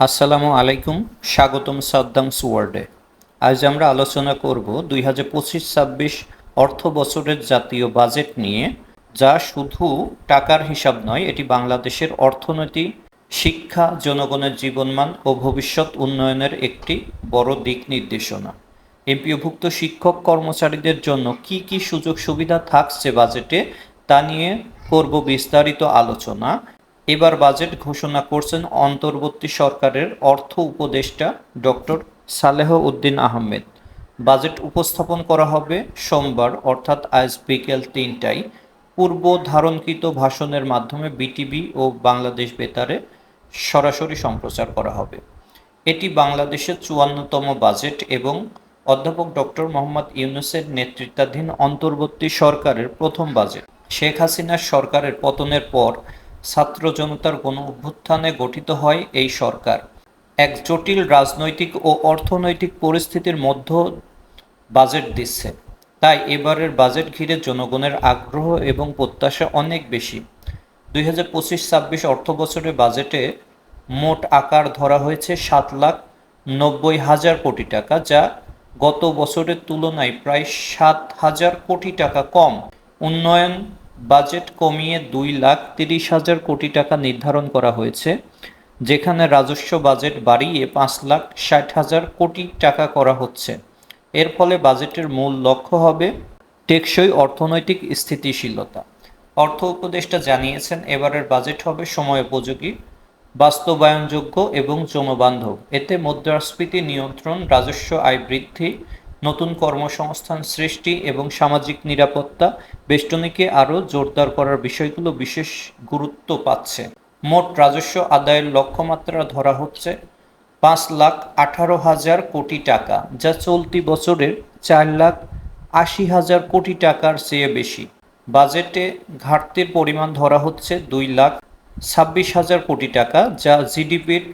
আসসালামু আলাইকুম, স্বাগতম সাদ্দাম সুয়ার্ডে আজ আমরা আলোচনা করব দুই হাজার পঁচিশ ছাব্বিশ অর্থ বছরের জাতীয় বাজেট নিয়ে, যা শুধু টাকার হিসাব নয়, এটি বাংলাদেশের অর্থনীতি, শিক্ষা, জনগণের জীবনমান ও ভবিষ্যৎ উন্নয়নের একটি বড় দিক নির্দেশনা। এমপিওভুক্ত শিক্ষক কর্মচারীদের জন্য কি কি সুযোগ সুবিধা থাকছে বাজেটে, তা নিয়ে করব বিস্তারিত আলোচনা। এবার বাজেট ঘোষণা করছেন অন্তর্বর্তী সরকারের অর্থ উপদেষ্টা ডক্টর সালেহ উদ্দিন আহমেদ। বাজেট উপস্থাপন করা হবে সোমবার, অর্থাৎ আজ বিকেল তিনটায়। পূর্ব ধারণকৃত ভাষণের মাধ্যমে বিটিভি ও বাংলাদেশ বেতারে সরাসরি সম্প্রচার করা হবে। এটি বাংলাদেশের চুয়ান্নতম বাজেট এবং অধ্যাপক ডক্টর মোহাম্মদ ইউনুসের নেতৃত্বাধীন অন্তর্বর্তী সরকারের প্রথম বাজেট। শেখ হাসিনার সরকারের পতনের পর ছাত্র জনতার গণ অভ্যুত্থানে গঠিত হয় এই সরকার। এক জটিল রাজনৈতিক ও অর্থনৈতিক পরিস্থিতির মধ্য বাজেট দিচ্ছে। তাই এবারের বাজেট ঘিরে জনগণের আগ্রহ এবং প্রত্যাশা অনেক বেশি। দুই হাজার পঁচিশ ছাব্বিশ অর্থ বছরের বাজেটে মোট আকার ধরা হয়েছে সাত লাখ নব্বই হাজার কোটি টাকা, যা গত বছরের তুলনায় প্রায় সাত হাজার কোটি টাকা কম। উন্নয়ন বাজেট কমিয়ে দুই লাখ তিরিশ হাজার কোটি টাকা নির্ধারণ করা হয়েছে, যেখানে রাজস্ব বাজেট বাড়িয়ে পাঁচ লাখ ষাট হাজার কোটি টাকা করা হচ্ছে। এর ফলে বাজেটের মূল লক্ষ্য হবে টেকসই অর্থনৈতিক স্থিতিশীলতা। অর্থ উপদেষ্টা জানিয়েছেন, এবারের বাজেট হবে সময়োপযোগী বাস্তবায়নযোগ্য এবং জনবান্ধব। এতে মুদ্রাস্ফীতি নিয়ন্ত্রণ, রাজস্ব আয় বৃদ্ধি নতুন কর্মসংস্থান সৃষ্টি এবং সামাজিক নিরাপত্তা বেষ্টনীকে আরও জোরদার করার বিষয়গুলো বিশেষ গুরুত্ব পাচ্ছে। মোট রাজস্ব আদায়ের লক্ষ্যমাত্রা ধরা হচ্ছে পাঁচ লাখ আঠারো হাজার কোটি টাকা, যা চলতি বছরের চার লাখ আশি হাজার কোটি টাকার চেয়ে বেশি। বাজেটে ঘাটতির পরিমাণ ধরা হচ্ছে দুই লাখ ছাব্বিশ হাজার কোটি টাকা, যা জিডিপির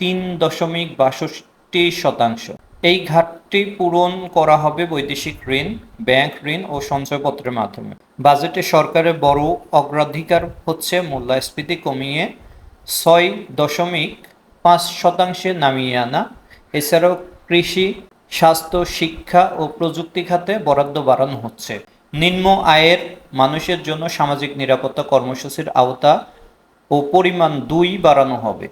তিন দশমিক বাষট্টি শতাংশ। এই ঘাটতি পূরণ করা হবে বৈদেশিক ঋণ, ব্যাংক ঋণ ও সঞ্চয়পত্রের মাধ্যমে। বাজেটে সরকারের বড় অগ্রাধিকার হচ্ছে মূল্যস্ফীতি কমিয়ে ছয় দশমিক পাঁচ শতাংশে নামিয়ে আনা। এছাড়াও কৃষি, স্বাস্থ্য, শিক্ষা ও প্রযুক্তি খাতে বরাদ্দ বাড়ানো হচ্ছে। নিম্ন আয়ের মানুষের জন্য সামাজিক নিরাপত্তা কর্মসূচির আওতা ও পরিমাণ দুই বাড়ানো হবে।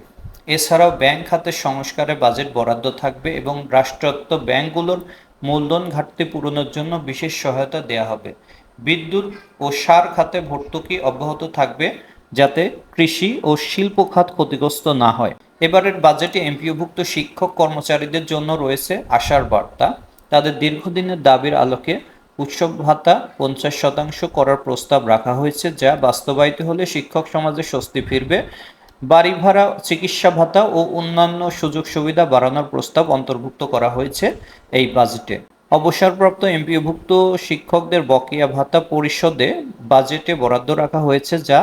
এছাড়াও ব্যাংক খাতের সংস্কারে বাজেট বরাদ্দ থাকবে এবং রাষ্ট্রায়ত্ত ব্যাংকগুলোর মূলধন ঘাটতি পূরণের জন্য বিশেষ সহায়তা দেওয়া হবে। বিদ্যুৎ ও সার খাতে ভর্তুকি অব্যাহত থাকবে যাতে কৃষি ও শিল্প খাত ক্ষতিগ্রস্ত না হয়। এবারের বাজেটে এমপিওভুক্ত শিক্ষক কর্মচারীদের জন্য রয়েছে আশার বার্তা। তাদের দীর্ঘদিনের দাবির আলোকে উৎসব ভাতা পঞ্চাশ শতাংশ করার প্রস্তাব রাখা হয়েছে, যা বাস্তবায়িত হলে শিক্ষক সমাজে স্বস্তি ফিরবে। বাড়ি ভাড়া, চিকিৎসা ভাতা ও অন্যান্য সুযোগ সুবিধা বাড়ানোর প্রস্তাব অন্তর্ভুক্ত করা হয়েছে এই বাজেটে। অবসরপ্রাপ্ত এমপিওভুক্ত শিক্ষকদের বকেয়া ভাতা পরিষদে বাজেটে বরাদ্দ রাখা হয়েছে যা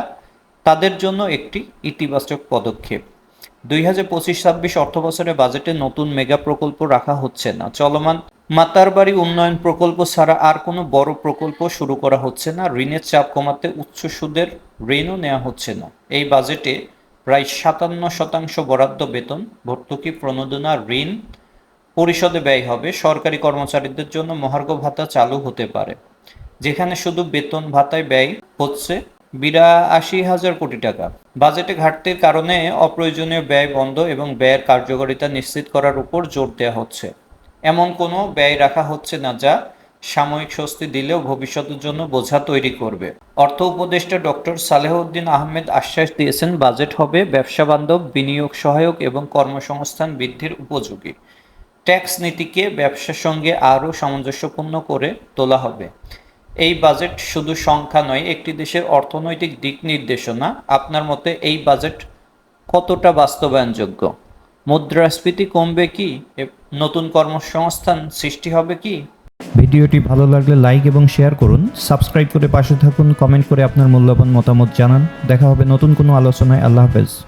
তাদের জন্য একটি ইতিবাচক পদক্ষেপ। দুই হাজার পঁচিশ ছাব্বিশ অর্থবছরে বাজেটে নতুন মেগা প্রকল্প রাখা হচ্ছে না। চলমান মাতারবাড়ি উন্নয়ন প্রকল্প ছাড়া আর কোনো বড় প্রকল্প শুরু করা হচ্ছে না। ঋণের চাপ কমাতে উচ্চ সুদের ঋণও নেওয়া হচ্ছে না। এই বাজেটে প্রায় সাতান্ন শতাংশ বরাদ্দ বেতন ভর্তুকি প্রণোদনা ঋণ পরিশোধে ব্যয় হবে। সরকারি কর্মচারীদের জন্য মহার্ঘ ভাতা চালু হতে পারে, যেখানে শুধু বেতন ভাতায় ব্যয় হচ্ছে বিরাশি হাজার কোটি টাকা। বাজেটে ঘাটতির কারণে অপ্রয়োজনীয় ব্যয় বন্ধ এবং ব্যয়ের কার্যকারিতা নিশ্চিত করার উপর জোর দেওয়া হচ্ছে। এমন কোনো ব্যয় রাখা হচ্ছে না যা সাময়িক স্বস্তি দিলেও ভবিষ্যতের জন্য বোঝা তৈরি করবে। অর্থ উপদেষ্টা ডক্টর সালেহউদ্দিন আহমেদ আশ্বাস দিয়েছেন, বাজেট হবে ব্যবসা বান্ধব, বিনিয়োগ সহায়ক এবং কর্মসংস্থান বৃদ্ধির উপযোগী। ট্যাক্স নীতিকে ব্যবসার সঙ্গে আরও সামঞ্জস্যপূর্ণ করে তোলা হবে। এই বাজেট শুধু সংখ্যা নয়, একটি দেশের অর্থনৈতিক দিক নির্দেশনা। আপনার মতে এই বাজেট কতটা বাস্তবায়নযোগ্য? মুদ্রাস্ফীতি কমবে কি? নতুন কর্মসংস্থান সৃষ্টি হবে কি? ভিডিওটি ভালো লাগলে লাইক এবং শেয়ার করুন। সাবস্ক্রাইব করে পাশে থাকুন, কমেন্ট করে আপনার মূল্যবান মতামত জানান। দেখা হবে নতুন কোনো আলোচনায়। আল্লাহ হাফেজ।